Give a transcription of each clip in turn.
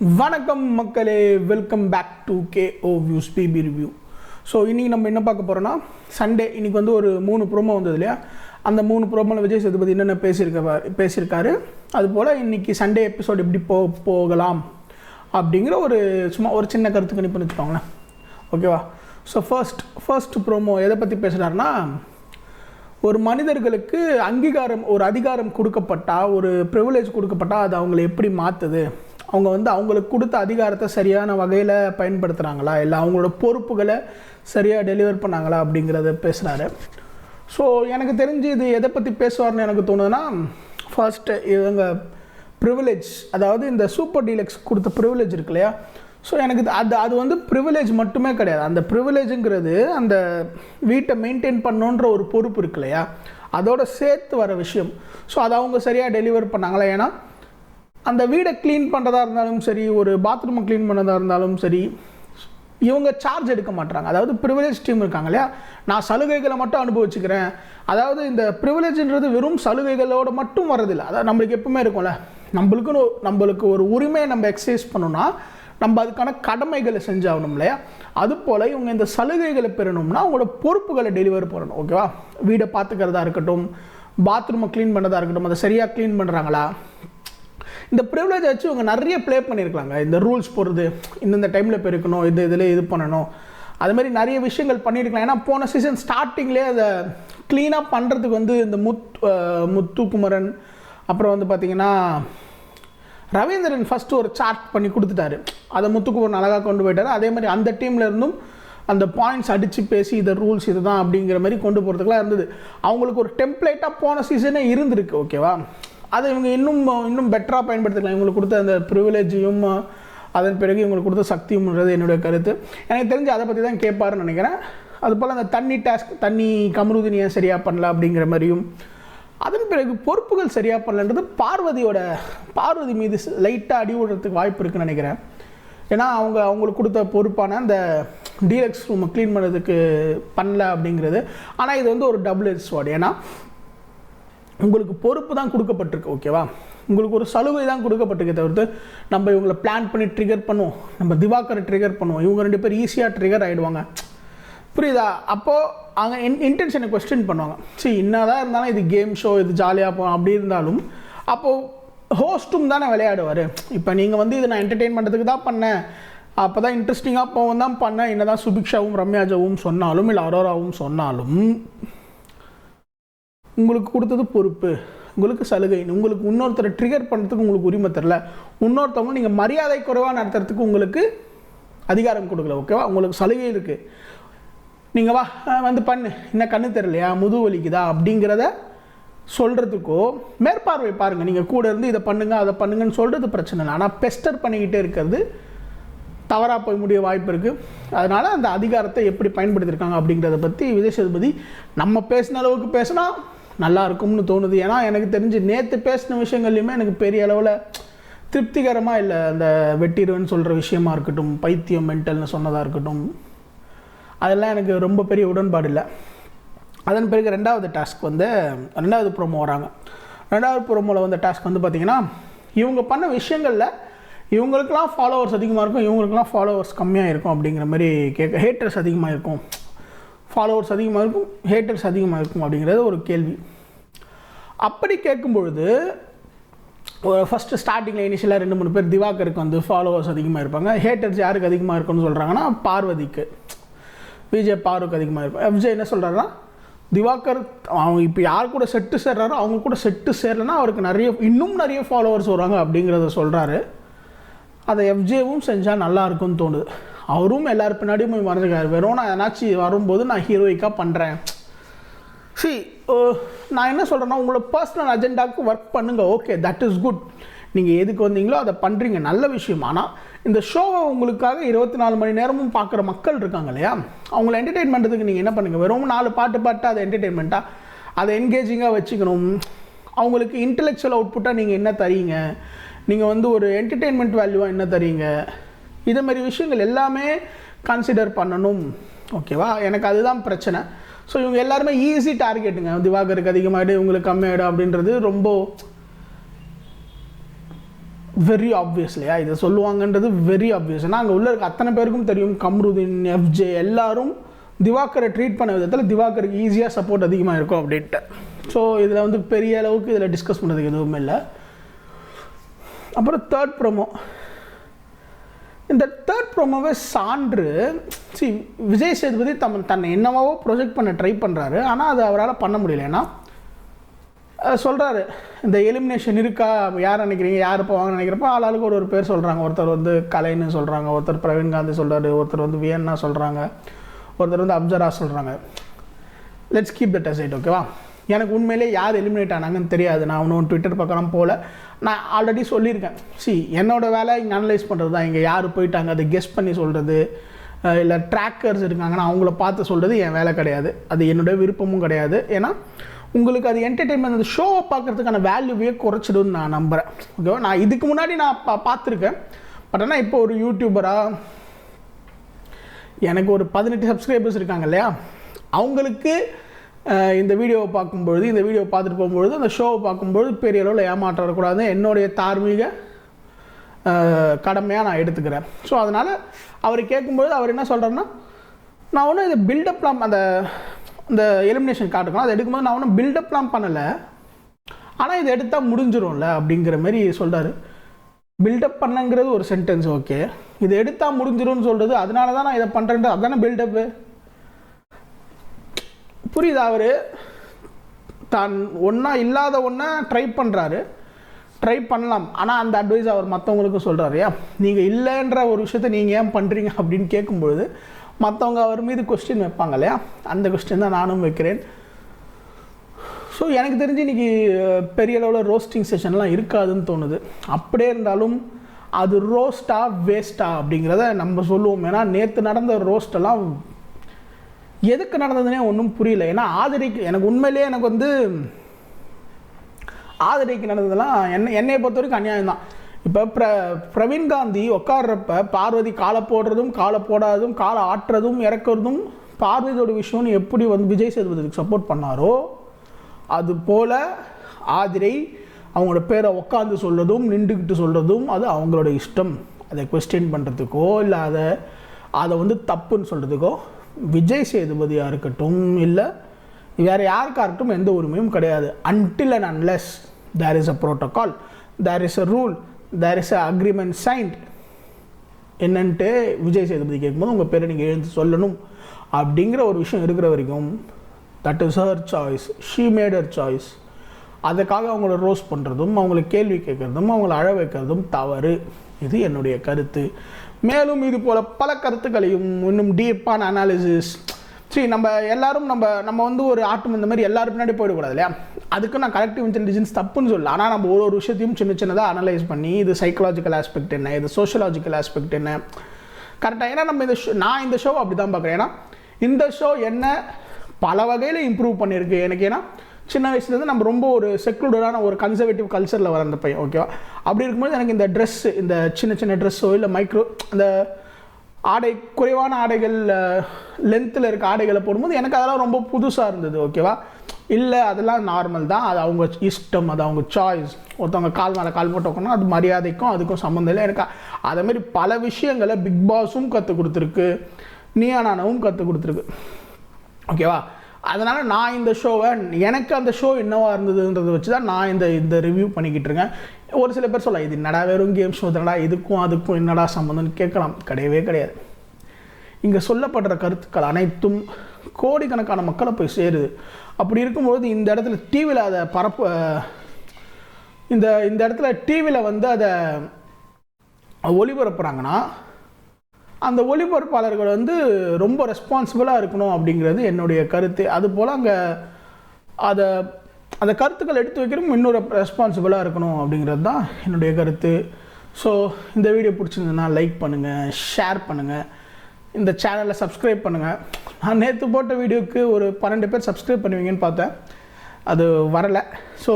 வணக்கம் மக்களே welcome back to K O views BB review so இன்றைக்கி நம்ம என்ன பார்க்க போகிறோன்னா சண்டே இன்றைக்கி வந்து ஒரு மூணு ப்ரோமோ வந்தது இல்லையா? அந்த மூணு ப்ரோமோவில் விஜய் சேதுபதி என்னென்ன பேசியிருக்க பேசியிருக்காரு? அதுபோல் இன்றைக்கி சண்டே எபிசோட் எப்படி போ போகலாம் அப்படிங்கிற ஒரு சும்மா ஒரு சின்ன கருத்து கணிப்புன்னு வச்சுக்கோங்களேன். ஓகேவா ஸோ ஃபர்ஸ்ட் ஃபர்ஸ்ட் ப்ரோமோ எதை பற்றி பேசுகிறாருன்னா ஒரு மனிதர்களுக்கு அங்கீகாரம் ஒரு அதிகாரம் கொடுக்கப்பட்டா ஒரு ப்ரிவிலேஜ் கொடுக்கப்பட்டா அது அவங்களை எப்படி மாற்றுது அவங்க வந்து அவங்களுக்கு கொடுத்த அதிகாரத்தை சரியான வகையில் பயன்படுத்துகிறாங்களா இல்லை அவங்களோட பொறுப்புகளை சரியாக டெலிவர் பண்ணாங்களா அப்படிங்கிறத பேசுகிறாரு ஸோ எனக்கு தெரிஞ்சு இது எதை பற்றி பேசுவார்னு எனக்கு தோணுதுன்னா ஃபர்ஸ்ட் இவங்க ப்ரிவிலேஜ் அதாவது இந்த சூப்பர் டீலக்ஸ் கொடுத்த ப்ரிவிலேஜ் இருக்கு இல்லையா? ஸோ எனக்கு இது- அது அது வந்து ப்ரிவிலேஜ் மட்டுமே கிடையாது. அந்த ப்ரிவிலேஜுங்கிறது அந்த வீட்டை மெயின்டைன் பண்ணுன்ற ஒரு பொறுப்பு இருக்கு இல்லையா? அதோட சேர்த்து வர விஷயம். ஸோ அதை அவங்க சரியாக டெலிவர் பண்ணாங்களா? ஏன்னா அந்த வீடை க்ளீன் பண்ணுறதா இருந்தாலும் சரி ஒரு பாத்ரூமை க்ளீன் பண்ணுறதா இருந்தாலும் சரி இவங்க சார்ஜ் எடுக்க மாட்டாங்க அதாவது ப்ரிவிலேஜ் டீம் இருக்காங்க இல்லையா? நான் சலுகைகளை மட்டும் அனுபவிச்சுக்கிறேன். அதாவது இந்த ப்ரிவிலேஜ்ன்றது வெறும் சலுகைகளோடு மட்டும் வரதில்லை அதாவது நம்மளுக்கு எப்பவுமே இருக்கும்ல. நம்மளுக்குன்னு நம்மளுக்கு ஒரு உரிமையை நம்ம எக்ஸசைஸ் பண்ணணும்னா நம்ம அதுக்கான கடமைகளை செஞ்சாகணும் இல்லையா? அதுபோல் இவங்க இந்த சலுகைகளை பெறணும்னா அவங்களோட பொறுப்புகளை டெலிவர் பண்ணணும். ஓகேவா வீடை பார்த்துக்கிறதா இருக்கட்டும் பாத்ரூமை க்ளீன் பண்ணுறதா இருக்கட்டும் அதை சரியாக க்ளீன் பண்ணுறாங்களா இந்த ப்ரிவிலேஜ் வச்சு இவங்க நிறைய ப்ளே பண்ணியிருக்கலாங்க. இந்த ரூல்ஸ் போடுறது இந்தந்த டைமில் பெருக்கணும் இது இதில் இது பண்ணணும். அது மாதிரி நிறைய விஷயங்கள் பண்ணியிருக்கலாம். ஏன்னா போன சீசன் ஸ்டார்டிங்லேயே அதை க்ளீனாக பண்ணுறதுக்கு வந்து இந்த முத் முத்துக்குமரன் அப்புறம் வந்து பார்த்திங்கன்னா ரவீந்திரன் ஃபஸ்ட்டு ஒரு சார்ட் பண்ணி கொடுத்துட்டாரு. அதை முத்துக்குமரன் அழகாக கொண்டு போயிட்டார். அதே மாதிரி அந்த டீம்ல இருந்தும் அந்த பாயிண்ட்ஸ் அடித்து பேசி இதை ரூல்ஸ் இதுதான் அப்படிங்கிற மாதிரி கொண்டு போகிறதுக்குலாம் இருந்தது. அவங்களுக்கு ஒரு டெம்ப்ளேட்டாக போன சீசனே இருந்திருக்கு ஓகேவா அதை இவங்க இன்னும் இன்னும் பெட்டராக பயன்படுத்திக்கலாம். இவங்களுக்கு கொடுத்த அந்த ப்ரிவிலேஜையும் அதன் பிறகு இவங்களுக்கு கொடுத்த சக்தியும்ன்றது என்னுடைய கருத்து. எனக்கு தெரிஞ்சு அதை பற்றி தான் கேட்பாருன்னு நினைக்கிறேன். அதுபோல் அந்த தண்ணி டாஸ்க் தண்ணி கமருதினியை சரியாக பண்ணல அப்படிங்கிற மாதிரியும் அதன் பிறகு பொறுப்புகள் சரியாக பண்ணலன்றது பார்வதியோட பார்வதி மீது லைட்டாக அடி விடுறதுக்கு வாய்ப்பு இருக்குன்னு நினைக்கிறேன். ஏன்னா அவங்க அவங்களுக்கு கொடுத்த பொறுப்பான அந்த டீலக்ஸ் ரூமை க்ளீன் பண்ணுறதுக்கு பண்ணல அப்படிங்கிறது. ஆனால் இது வந்து ஒரு டபுள் எட் ஸ்வாட் ஏன்னா உங்களுக்கு பொறுப்பு தான் கொடுக்கப்பட்டிருக்கு ஓகேவா உங்களுக்கு ஒரு சலுகை தான் கொடுக்கப்பட்டிருக்கே தவிர்த்து நம்ம இவங்களை பிளான் பண்ணி ட்ரிகர் பண்ணுவோம். நம்ம திவாகரை ட்ரிகர் பண்ணுவோம். இவங்க ரெண்டு பேர் ஈஸியாக ட்ரிகர் ஆகிடுவாங்க புரியுதா? அப்போது அவங்க இன் இன்டென்ஷனை கொஸ்டின் பண்ணுவாங்க. சரி என்னதான் இருந்தாலும் இது கேம் ஷோ இது ஜாலியாக போகும். அப்படி இருந்தாலும் அப்போது ஹோஸ்ட்டும் தானே விளையாடுவார். இப்போ நீங்கள் வந்து இதை நான் என்டர்டெயின் பண்ணுறதுக்கு தான் பண்ணேன். அப்போ தான் இன்ட்ரெஸ்டிங்காக போகும் தான் பண்ணேன். என்ன தான் சுபிக்ஷாவும் ரம்யாஜாவும் சொன்னாலும் இல்லை அரோராவும் சொன்னாலும் உங்களுக்கு கொடுத்தது பொறுப்பு உங்களுக்கு சலுகை. உங்களுக்கு இன்னொருத்தரை ட்ரிகர் பண்ணுறதுக்கு உங்களுக்கு உரிமை தரல. இன்னொருத்தவங்க நீங்கள் மரியாதை குறைவாக நடத்துறதுக்கு உங்களுக்கு அதிகாரம் கொடுக்கல ஓகேவா உங்களுக்கு சலுகை இருக்குது நீங்கள் வா வந்து பண்ணு. என்ன கண்ணு தெரியலையா? முது வலிக்குதா? அப்படிங்கிறத சொல்கிறதுக்கோ மேற்பார்வை பாருங்கள் நீங்கள் கூட இருந்து இதை பண்ணுங்கள் அதை பண்ணுங்கன்னு சொல்கிறது பிரச்சனை இல்லை. ஆனால் பெஸ்டர் பண்ணிக்கிட்டே இருக்கிறது தவறாக போய் முடிய வாய்ப்பு இருக்குது அதனால் அந்த அதிகாரத்தை எப்படி பயன்படுத்தியிருக்காங்க அப்படிங்கிறத பற்றி விஜய் சேதுபதி நம்ம பேசின அளவுக்கு பேசினா நல்லா இருக்கும்னு தோணுது. ஏன்னா எனக்கு தெரிஞ்சு நேற்று பேசின விஷயங்கள்லையுமே எனக்கு பெரிய அளவில் திருப்திகரமாக இல்லை அந்த வெட்டிடுவேன்னு சொல்கிற விஷயமா இருக்கட்டும் பைத்தியம் மென்டல்னு சொன்னதாக இருக்கட்டும். அதெல்லாம் எனக்கு ரொம்ப பெரிய உடன்பாடு இல்லை. அதன் பிறகு ரெண்டாவது டாஸ்க் வந்து ரெண்டாவது ப்ரோமோ வராங்க. ரெண்டாவது ப்ரோமோவில் வந்த டாஸ்க் வந்து பார்த்திங்கன்னா இவங்க பண்ண விஷயங்களில் இவங்களுக்கெல்லாம் ஃபாலோவர்ஸ் அதிகமாக இருக்கும் இவங்களுக்கெல்லாம் ஃபாலோவர்ஸ் கம்மியாக இருக்கும் அப்படிங்கிற மாதிரி கேட்க ஹேட்டர்ஸ் அதிகமாக இருக்கும். ஃபாலோவர்ஸ் அதிகமாக இருக்கும் ஹேட்டர்ஸ் அதிகமாக இருக்கும் அப்படிங்கிறது ஒரு கேள்வி. அப்படி கேட்கும் பொழுது ஒரு ஃபஸ்ட்டு ஸ்டார்டிங்கில் இனிஷியலாக ரெண்டு மூணு பேர் திவாகருக்கு வந்து ஃபாலோவர்ஸ் அதிகமாக இருப்பாங்க. ஹேட்டர்ஸ் யாருக்கு அதிகமாக இருக்கும்னு சொல்கிறாங்கன்னா பார்வதிக்கு. விஜய் பாருக்கு அதிகமாக இருக்கும். எஃப்ஜே என்ன சொல்கிறாருன்னா திவாகர் அவங்க இப்போ யார் கூட செட்டு சேர்றாரோ அவங்க கூட செட்டு சேரலன்னா அவருக்கு நிறைய இன்னும் நிறைய ஃபாலோவர்ஸ் வருவாங்க அப்படிங்கிறத சொல்கிறாரு அதை எஃப்ஜேவும் செஞ்சால் நல்லா இருக்கும்னு தோணுது. அவரும் எல்லார் பின்னாடியும் போய் மறைஞ்சிருக்காரு. வெறும் நான் எதனாச்சும் வரும்போது நான் ஹீரோயிக்காக பண்ணுறேன் சி நான் என்ன சொல்கிறேன்னா உங்களோட பர்சனல் அஜெண்டாவுக்கு ஒர்க் பண்ணுங்கள் ஓகே தட் இஸ் குட் நீங்கள் எதுக்கு வந்தீங்களோ அதை பண்ணுறீங்க நல்ல விஷயம். ஆனால் இந்த ஷோவை உங்களுக்காக இருபத்தி நாலு மணி நேரமும் பார்க்குற மக்கள் இருக்காங்க இல்லையா? அவங்கள என்டர்டெயின் பண்ணுறதுக்கு நீங்கள் என்ன பண்ணுங்கள் வெறும் நாலு பாட்டு பாட்டு அதை என்டர்டெயின்மெண்ட்டாக அதை என்கேஜிங்காக வச்சுக்கணும். அவங்களுக்கு இன்டெலெக்சுவல் அவுட்புட்டாக நீங்கள் என்ன தரீங்க? நீங்கள் வந்து ஒரு என்டர்டெயின்மெண்ட் வேல்யூவாக என்ன தரீங்க? இது மாதிரி விஷயங்கள் எல்லாமே கன்சிடர் பண்ணணும். ஓகேவா எனக்கு அதுதான் பிரச்சனை. ஸோ இவங்க எல்லாருமே ஈஸி டார்கெட்டுங்க திவாகருக்கு அதிகமாகிடு இவங்களுக்கு கம்மியாயிடும் அப்படின்றது ரொம்ப வெரி ஆப்வியஸ் இல்லையா? இதை சொல்லுவாங்கன்றது வெரி ஆப்வியஸ் ஏன்னா அங்கே உள்ள இருக்க அத்தனை பேருக்கும் தெரியும். கம்ருதீன் எஃப்ஜே எல்லாரும் திவாகரை ட்ரீட் பண்ண விதத்தில் திவாகருக்கு ஈஸியாக சப்போர்ட் அதிகமாக இருக்கும் அப்படின்ட்டு. ஸோ இதில் வந்து பெரிய அளவுக்கு இதில் டிஸ்கஸ் பண்ணுறதுக்கு எதுவுமே இல்லை. அப்புறம் தேர்ட் ப்ரோமோ இந்த தேர்ட் ப்ரோமோவே சான்று சி விஜய் சேதுபதி தம் தன்னை என்னவோ ப்ரொஜெக்ட் பண்ண ட்ரை பண்ணுறாரு ஆனால் அது அவரால் பண்ண முடியல. ஏன்னா சொல்கிறாரு இந்த எலிமினேஷன் இருக்கா யார் நினைக்கிறீங்க யார் போவாங்க நினைக்கிறப்போ ஆளாளுக்கு ஒரு ஒரு பேர் சொல்கிறாங்க ஒருத்தர் வந்து கலைன்னு சொல்கிறாங்க ஒருத்தர் பிரவீன் காந்தி சொல்கிறாரு ஒருத்தர் வந்து வியன்னா சொல்கிறாங்க ஒருத்தர் வந்து அப்சரா சொல்கிறாங்க லெட்ஸ் கீப் தட் அசைட் ஓகேவா எனக்கு உண்மையிலே யார் எலிமினேட் ஆனாங்கன்னு தெரியாது. நான் ஒன்றும் ட்விட்டர் பக்கம் போகல நான் ஆல்ரெடி சொல்லியிருக்கேன். சி என்னோட வேலை இங்கே அனலைஸ் பண்ணுறது தான் இங்கே யார் போயிட்டாங்க அதை கெஸ் பண்ணி சொல்கிறது இல்லை ட்ராக்கர்ஸ் இருக்காங்கன்னா அவங்கள பார்த்து சொல்கிறது என் வேலை கிடையாது. அது என்னுடைய விருப்பமும் கிடையாது. ஏன்னா உங்களுக்கு அது என்டர்டெயின்மெண்ட் அந்த ஷோவை பார்க்குறதுக்கான வேல்யூவே குறைச்சிடும்னு நான் நம்புகிறேன் ஓகேவா நான் இதுக்கு முன்னாடி நான் பா பார்த்துருக்கேன். பட் ஆனால் இப்போ ஒரு யூடியூபராக எனக்கு ஒரு பதினெட்டு சப்ஸ்கிரைபர்ஸ் இருக்காங்க இல்லையா? அவங்களுக்கு இந்த வீடியோவை பார்க்கும்பொழுது இந்த வீடியோவை பார்த்துட்டு போகும்பொழுது அந்த ஷோவை பார்க்கும்பொழுது பெரிய அளவில் ஏமாற்றம் வரக்கூடாது என்னுடைய தார்மீக கடமையாக நான் எடுத்துக்கிறேன். ஸோ அதனால் அவர் கேட்கும்பொழுது அவர் என்ன சொல்கிறாருன்னா நான் ஒன்றும் இதை பில்டப்லாம் அந்த அந்த எலிமினேஷன் காட்டுக்கலாம் அதை எடுக்கும்போது நான் ஒன்றும் பில்டப்லாம் பண்ணலை. ஆனால் இதை எடுத்தால் முடிஞ்சிரும்ல அப்படிங்கிற மாதிரி சொல்கிறாரு பில்டப் பண்ணங்கிறது ஒரு சென்டென்ஸ் ஓகே இது எடுத்தால் முடிஞ்சிரும்னு சொல்கிறது அதனால தான் நான் இதை பண்ணுறேன்ட்டு அதுதானே பில்டப்பு புரியுது அவர்? தான் ஒன்றா இல்லாத ஒன்றை ட்ரை பண்ணுறாரு ட்ரை பண்ணலாம். ஆனால் அந்த அட்வைஸ் அவர் மற்றவங்களுக்கு சொல்கிறாரு ஏன்? நீங்கள் இல்லைன்ற ஒரு விஷயத்த நீங்கள் ஏன் பண்ணுறீங்க அப்படின்னு கேட்கும்பொழுது மற்றவங்க அவர் மீது கொஸ்டின் வைப்பாங்க இல்லையா? அந்த கொஸ்டின் தான் நானும் வைக்கிறேன். ஸோ எனக்கு தெரிஞ்சு இன்றைக்கி பெரிய அளவில் ரோஸ்டிங் செஷன்லாம் இருக்காதுன்னு தோணுது. அப்படியே இருந்தாலும் அது ரோஸ்ட்டாக வேஸ்ட்டாக அப்படிங்கிறத நம்ம சொல்லுவோம். ஏன்னா நேற்று நடந்த ரோஸ்டெல்லாம் எதுக்கு நடந்ததுனே ஒன்றும் புரியல. ஏன்னா ஆதரிக்கு எனக்கு உண்மையிலேயே எனக்கு வந்து ஆதரிக்கு நடந்ததெல்லாம் என்ன என்னையை பொறுத்த வரைக்கும் அநியாயம் தான். இப்போ பிர பிரவீன் காந்தி உட்காடுறப்ப பார்வதி காலை போடுறதும் காலை போடாததும் காலை ஆட்டுறதும் இறக்குறதும் பார்வதியோட விஷயம்னு எப்படி வந்து விஜய் சேதுபதிக்கு சப்போர்ட் பண்ணாரோ அது போல ஆதிரை அவங்களோட பேரை உட்காந்து சொல்கிறதும் நின்றுக்கிட்டு சொல்கிறதும் அது அவங்களோட இஷ்டம். அதை கொஸ்டின் பண்ணுறதுக்கோ இல்லை அதை அதை வந்து தப்புன்னு சொல்கிறதுக்கோ விஜய் சேதுபதியாக இருக்கட்டும் இல்லை வேறு யாருக்காக இருக்கட்டும் எந்த உரிமையும் கிடையாது. Until and unless there is a protocol there is a rule there is a agreement signed என்னன்ட்டு விஜய் சேதுபதி கேட்கும்போது உங்கள் பேரை நீங்கள் எழுந்து சொல்லணும். அப்படிங்கிற ஒரு விஷயம் இருக்கிற வரைக்கும் that is her choice she made her choice அதுக்காக அவங்கள ரோஸ் பண்ணுறதும் அவங்கள கேள்வி கேட்குறதும் அவங்கள அழ வைக்கிறதும் தவறு. இது என்னுடைய கருத்து. மேலும் இது போல் பல கருத்துக்களையும் இன்னும் டீப்பான அனாலிசிஸ் சரி நம்ம எல்லாரும் நம்ம நம்ம வந்து ஒரு ஆட்டம் இந்த மாதிரி எல்லாரும் பின்னாடி போயிடக்கூடாது இல்லையா? அதுக்கு நான் கலெக்டிவ் இன்டெலிஜென்ஸ் தப்புன்னு சொல்லல. ஆனால் நம்ம ஒரு ஒரு விஷயத்தையும் சின்ன சின்னதாக அனலைஸ் பண்ணி இது சைக்கலாஜிக்கல் ஆஸ்பெக்ட் என்ன இது சோஷியலாஜிக்கல் ஆஸ்பெக்ட் என்ன? கரெக்டாக ஏன்னா நம்ம இந்த ஷோ நான் இந்த ஷோ அப்படி தான் பார்க்குறேன். ஏன்னா இந்த ஷோ என்ன பல வகையில் இம்ப்ரூவ் பண்ணியிருக்கு. எனக்கு ஏன்னா சின்ன வயசுலேருந்து நம்ம ரொம்ப ஒரு செக்யூர்டான ஒரு கன்சர்வேட்டிவ் கல்ச்சரில் வர அந்த பையன் ஓகேவா அப்படி இருக்கும்போது எனக்கு இந்த ட்ரெஸ் இந்த சின்ன சின்ன ட்ரெஸ்ஸோ இல்லை மைக்ரோ அந்த ஆடை குறைவான ஆடைகள் லென்த்தில் இருக்க ஆடைகளை போடும்போது எனக்கு அதெல்லாம் ரொம்ப புதுசாக இருந்தது ஓகேவா இல்லை அதெல்லாம் நார்மல் தான். அது அவங்க இஷ்டம் அது அவங்க சாய்ஸ் ஒருத்தவங்க கால் மேலே கால் போட்டு அது மரியாதைக்கும் அதுக்கும் சம்மந்தம் இல்லை. எனக்கு அதேமாரி மாதிரி பல விஷயங்களை பிக் பாஸும் கற்றுக் கொடுத்துருக்கு நீயானானவும் கற்றுக் கொடுத்துருக்கு ஓகேவா அதனால் நான் இந்த ஷோவை எனக்கு அந்த ஷோ என்னவாக இருந்ததுன்றதை வச்சு தான் நான் இந்த இந்த ரிவ்யூ பண்ணிக்கிட்டு இருக்கேன். ஒரு சில பேர் சொல்லலாம் இது என்னடா வெறும் கேம் ஷோ தானடா இதுக்கும் அதுக்கும் என்னடா சம்மந்தம்னு கேட்கலாம். கிடையவே கிடையாது. இங்கே சொல்லப்படுற கருத்துக்கள் அனைத்தும் கோடிக்கணக்கான மக்களை போய் சேருது. அப்படி இருக்கும்பொழுது இந்த இடத்துல டிவியில் அதை பரப்பு இந்த இந்த இடத்துல டிவியில் வந்து அதை ஒளிபரப்புகிறாங்கன்னா அந்த ஒளிபரப்பாளர்கள் வந்து ரொம்ப ரெஸ்பான்சிபிளாக இருக்கணும் அப்படிங்கிறது என்னுடைய கருத்து. அதுபோல் அங்கே அதை அந்த கருத்துக்கள் எடுத்து வைக்கிறோம் இன்னொரு ரெஸ்பான்சிபிளாக இருக்கணும் அப்படிங்கிறது தான் என்னுடைய கருத்து. ஸோ இந்த வீடியோ பிடிச்சிருந்ததுன்னா லைக் பண்ணுங்கள் ஷேர் பண்ணுங்கள் இந்த சேனலை சப்ஸ்கிரைப் பண்ணுங்கள் நான் நேற்று போட்ட வீடியோவுக்கு ஒரு பன்னெண்டு பேர் சப்ஸ்கிரைப் பண்ணுவீங்கன்னு பார்த்தேன். அது வரலை. ஸோ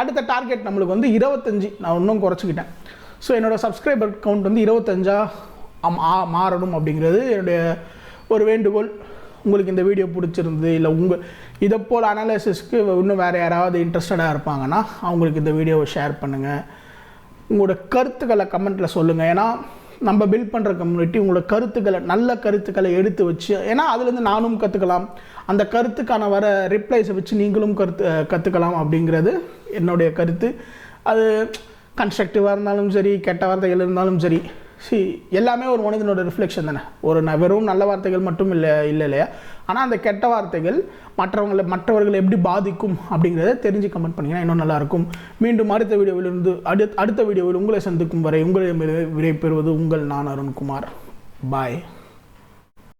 அடுத்த டார்கெட் நம்மளுக்கு வந்து இருபத்தஞ்சி. நான் இன்னும் குறைச்சிக்கிட்டேன். ஸோ என்னோடய சப்ஸ்கிரைபர் கவுண்ட் வந்து இருபத்தஞ்சா மாறணும் அப்படிங்கிறது என்னுடைய ஒரு வேண்டுகோள். உங்களுக்கு இந்த வீடியோ பிடிச்சிருந்தது இல்லை உங்கள் இதை போல் அனாலிசிஸ்க்கு இன்னும் வேறு யாராவது இன்ட்ரெஸ்டடாக இருப்பாங்கன்னா அவங்களுக்கு இந்த வீடியோவை ஷேர் பண்ணுங்கள் உங்களோட கருத்துக்களை கமெண்ட்டில் சொல்லுங்கள் ஏன்னா நம்ம பில்ட் பண்ணுற கம்யூனிட்டி உங்களோட கருத்துக்களை நல்ல கருத்துக்களை எடுத்து வச்சு ஏன்னா அதுலேருந்து நானும் கற்றுக்கலாம் அந்த கருத்துக்கான வர ரிப்ளைஸை வச்சு நீங்களும் கருத்து கற்றுக்கலாம் அப்படிங்கிறது என்னுடைய கருத்து. அது கன்ஸ்ட்ரக்டிவாக இருந்தாலும் சரி கெட்ட வார்த்தைகள் இருந்தாலும் சரி சி எல்லாமே ஒரு மனிதனோட ரிஃப்ளெக்ஷன் தானே. ஒரு ந- வெறும் நல்ல வார்த்தைகள் மட்டும் இல்லை இல்லை இல்லையா? ஆனால் அந்த கெட்ட வார்த்தைகள் மற்றவங்களை மற்றவர்களை எப்படி பாதிக்கும் அப்படிங்கிறத தெரிஞ்சு கமெண்ட் பண்ணிங்கன்னா இன்னும் நல்லாயிருக்கும். மீண்டும் அடுத்த வீடியோவிலிருந்து அடுத்த அடுத்த வீடியோவில் உங்களை சந்திக்கும் வரை உங்களை விடை பெறுவது உங்கள் நான் அருண்குமார். பாய்